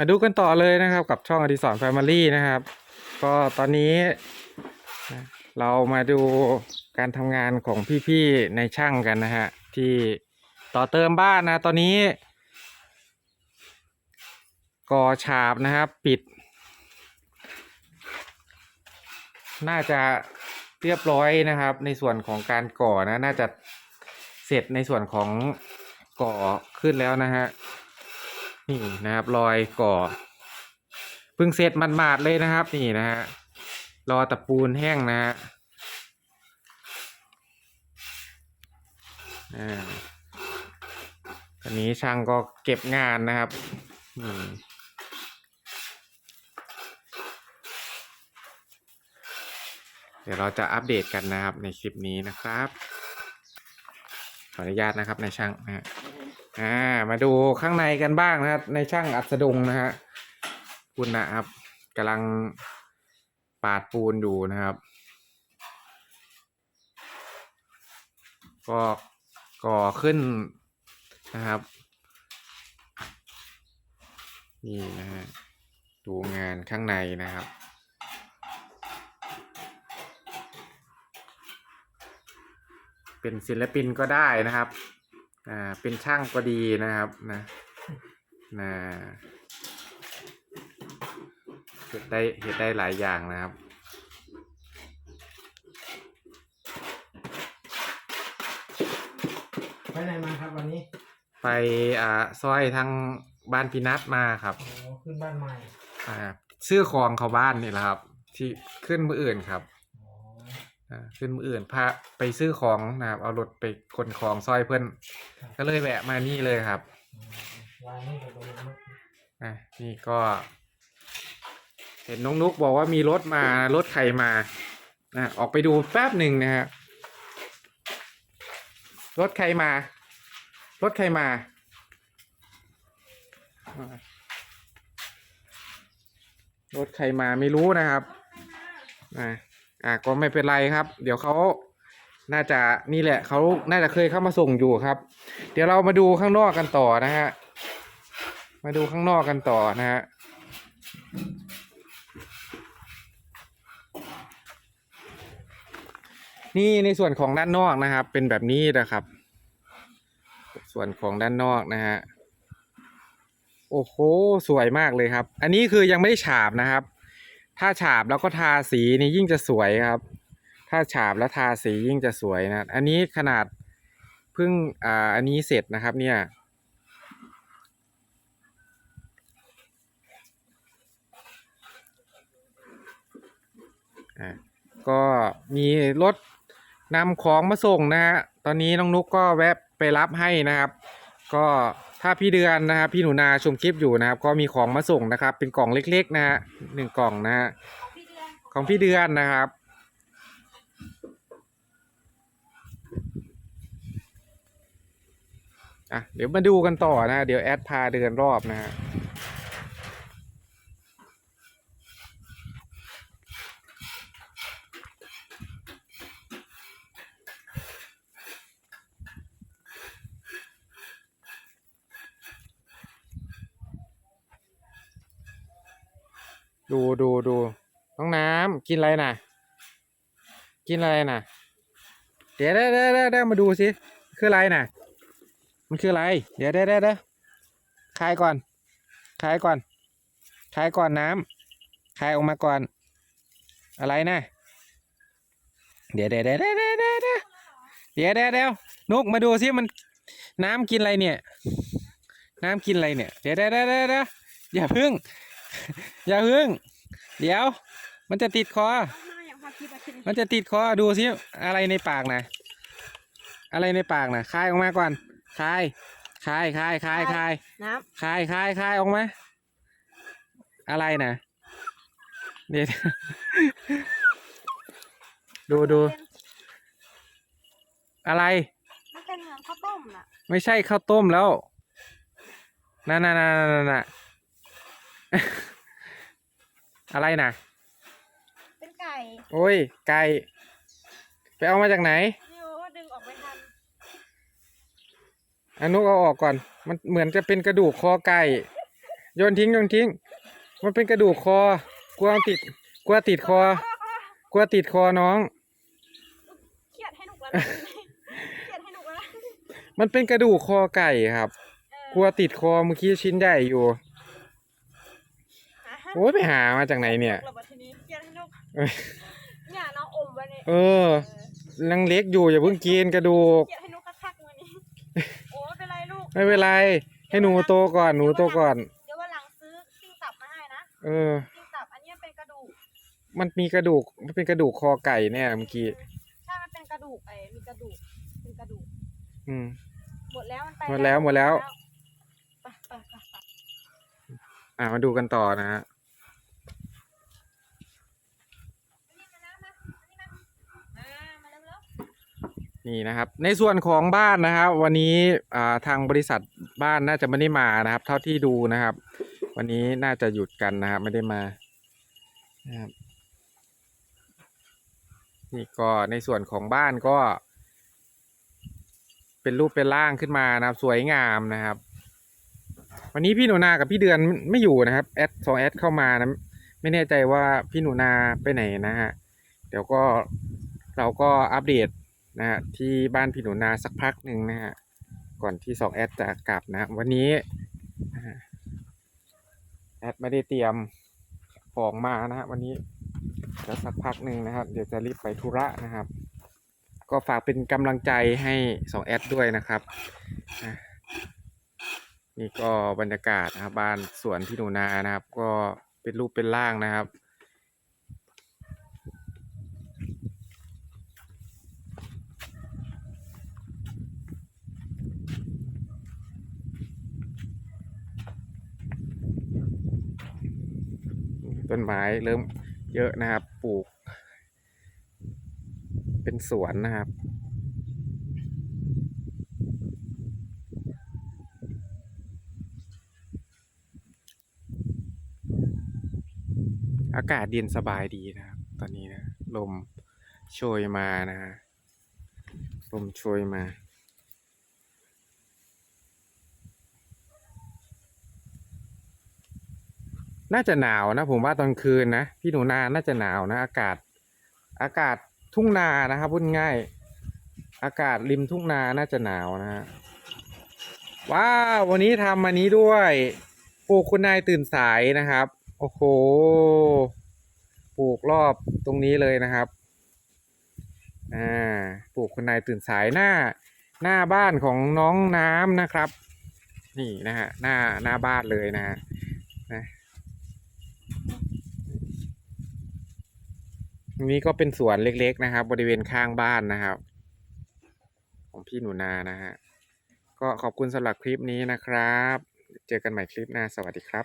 มาดูกันต่อเลยนะครับ กับช่องอดิสรแฟมิลี่นะครับ ก็ตอนนี้ เรามาดูการทำงานของพี่ๆในช่างกันนะฮะที่ต่อเติมบ้านนะ ตอนนี้ก่อฉาบนะครับปิด น่าจะเรียบร้อยนะครับ ในส่วนของการก่อนะ น่าจะเสร็จในส่วนของก่อขึ้นแล้วนะฮะ นี่นะครับ รอยก่อเพิ่งเสร็จมันมาดเลยนะครับ นี่นะฮะรอตะปูนแห้งนะฮะอ่าอันนี้ช่างก็เก็บงานนะครับเดี๋ยวเราจะอัปเดตกันนะครับในคลิปนี้นะครับ ขออนุญาตนะครับในช่างนะฮะ อ่ามาดูข้างในกันบ้างนะครับ ในช่างอัสดงนะฮะคุณนะครับกำลังปาดปูนอยู่นะครับ ก็ก่อขึ้นนะครับ นี่นะฮะดูงานข้างในนะครับเป็นศิลปินก็ได้นะครับ อ่าเป็นช่างก็ดีนะครับนะนะเห็ดได้เห็ดได้หลายอย่างนะครับไปไหนมาครับวันนี้ไปอ่าซอยทางบ้านพินัทมาครับโอ้ขึ้นบ้านใหม่อ่าซื้อของเขาบ้านนี่แหละครับ ที่ขึ้นมืออื่นครับอ๋ออ่า ขึ้นมืออื่นพาไปซื้อของนะครับเอารถไปขนของซอยเพื่อนก็เลยแวะมานี่เลยครับอืมวางนี่กับตรงนี้นอะนี่ก็ เห็นน้องนุกบอกว่ามีรถมารถใครมาอะออกไปดูแป๊บหนึ่งนะฮะรถใครมา รถใครมาอะรถใครมาไม่รู้นะครับอะ อะก็ไม่เป็นไรครับ เดี๋ยวเขาน่าจะนี่แหละเขาน่าจะเคยเข้ามาส่งอยู่ครับ เดี๋ยวเรามาดูข้างนอกกันต่อนะฮะมาดูข้างนอกกันต่อนะฮะนี่ในส่วนของด้านนอกนะครับ เป็นแบบนี้นะครับ ส่วนของด้านนอกนะฮะโอ้โหสวยมากเลยครับ อันนี้คือยังไม่ได้ฉาบนะครับ ถ้าฉาบแล้วก็ทาสีนี่ยิ่งจะสวยครับ ถ้าฉาบแล้วทาสียิ่งจะสวยนะ อันนี้ขนาดเพิ่งอ่าอันนี้เสร็จนะครับ เนี่ยอะก็มีรถนำของมาส่งนะฮะ ตอนนี้น้องนุกก็แวะไปรับให้นะครับ ก็ ถ้าพี่เดือนนะครับพี่หนูนาชมคลิปอยู่นะครับ ก็มีของมาส่งนะครับ เป็นกล่องเล็ก ๆ นะฮะหนึ่งกล่องนะฮะของพี่เดือนนะครับ อะเดี๋ยวมาดูกันต่อนะเดี๋ยวแอดพาเดินรอบนะฮะ ดูดูดูน้องน้ำกินอะไรน่ะ กินอะไรน่ะ เดี๋ยวได้ได้ได้ได้มาดูสิคืออะไรน่ะ มันคืออะไร เดี๋ยวได้ได้ได้คายก่อนคายก่อนคายก่อนน้ำคายออกมาก่อน อะไรน่ะ เดี๋ยวเดี๋ยวเดี๋ยวเดี๋ยวเดี๋ยวเดี๋ยวเดี๋ยวนกมาดูสิมันน้ำกินอะไรเนี่ย น้ำกินอะไรเนี่ย เดี๋ยวเดี๋ยวเดี๋ยวอย่าพึ่ง อย่าพึ่ง เดี๋ยว มันจะติดคอมาอย่างพาคิดไปคิดมันจะติดคอดูสิอะไรในปากนะอะไรในปากนะคายออกมาก่อนคายคายคายคายคายน้คายคายคายออกมาอะไรนะเดี๋ยวำดูดูมันเป็นอะไรมันเป็นเหมือนข้าวต้มน่ะ ไม่ใช่ข้าวต้มแล้วน่ะน่ะน่ะน่ะน่ะน่ะ อะไรนะเป็นไก่โอ้ย ไก่ ไปเอามาจากไหนนี่ว่าดึงออกไม่ทันอนุเอาออกก่อน มันเหมือนจะเป็นกระดูกคอไก่โยนทิ้งโยนทิ้ง มันเป็นกระดูกคอกลัวติดกลัวติดคอกลัวติดคอน้อง เครียดให้หนุกแล้วนะเครียดให้หนุกแล้วนะมันเป็นกระดูกคอไก่ครับ เออกลัวติดคอเมื่อกี้ชิ้นใหญ่อยู่หาให้ โอ้ยไปหามาจากไหนเนี่ยระเบิดทีนี้เครียดให้หนุกเอ้ย เนี่ยน้องอมไว้เนี่ยเออนังเล็กอยู่อย่าเพิ่งกินกระดูกเครียดให้หนุกคักๆวันนี้ โอ้ไม่เป็นไรลูก ไม่เป็นไร ให้หนูโตก่อนหนูโตก่อน เดี๋ยววันหลังซื้อกิ้งตับมาให้นะเออ กิ้งตับอันนี้เป็นกระดูก มันมีกระดูกมันเป็นกระดูกคอไก่แน่เมื่อกี้ใช่ มันเป็นกระดูกไอ้มีกระดูกเป็นกระดูก อืม หมดแล้วมันไปหมดแล้วหมดแล้ว ไปไปไปไปอะมาดูกันต่อนะฮะ นี่มานะมานี่มาอ่ามาเร็ว นี่นะครับ ในส่วนของบ้านนะครับวันนี้ทางบริษัทบ้านน่าจะไม่ได้มานะครับ เท่าที่ดูนะครับ วันนี้น่าจะหยุดกันนะครับไม่ได้มานะครับนี่ก็ในส่วนของบ้านก็ เป็นรูปเป็นร่างขึ้นมานะครับ สวยงามนะครับ วันนี้พี่หนูนากับพี่เดือนไม่อยู่นะครับแอดสองแอดเข้ามานะไม่แน่ใจว่าพี่หนูนาไปไหนนะฮะเดี๋ยวก็เราก็อัปเดต นะฮะที่บ้านพี่หนูนาสักพักหนึ่งนะฮะก่อนที่สองแอดจะกลับนะวันนี้แอดไม่ได้เตรียมของมานะฮะวันนี้เดี๋ยวสักพักหนึ่งนะครับ เดี๋ยวจะรีบไปธุระนะครับ ก็ฝากเป็นกำลังใจให้สองแอดด้วยนะครับนะนี่ก็บรรยากาศนะครับบ้านสวนพี่หนูนานะครับ ก็เป็นรูปเป็นร่างนะครับ ต้นไม้เริ่มเยอะนะครับ ปลูก เป็นสวนนะครับ อากาศเย็นสบายดีนะครับ ตอนนี้นะ ลมโชยมานะฮะลมโชยมา น่าจะหนาวนะ ผมว่าตอนคืนนะพี่หนูนาน่าจะหนาวนะ อากาศ อากาศทุ่งนานะครับพูดง่าย อากาศริมทุ่งนาน่าจะหนาวนะฮะว้าววันนี้ทำอันนี้ด้วยปลูกคุณนายตื่นสายนะครับ โอ้โหปลูกรอบตรงนี้เลยนะครับอ่าปลูกคุณนายตื่นสายหน้า หน้าบ้านของน้องน้ำนะครับ นี่นะฮะหน้าหน้าบ้านเลยนะฮะนะ ตรง นี่ก็เป็นสวนเล็ก ๆ นะครับ บริเวณข้างบ้านนะครับ ของพี่หนูนานะฮะก็ขอบคุณสำหรับคลิปนี้นะครับ เจอกันใหม่คลิปหน้าสวัสดีครับ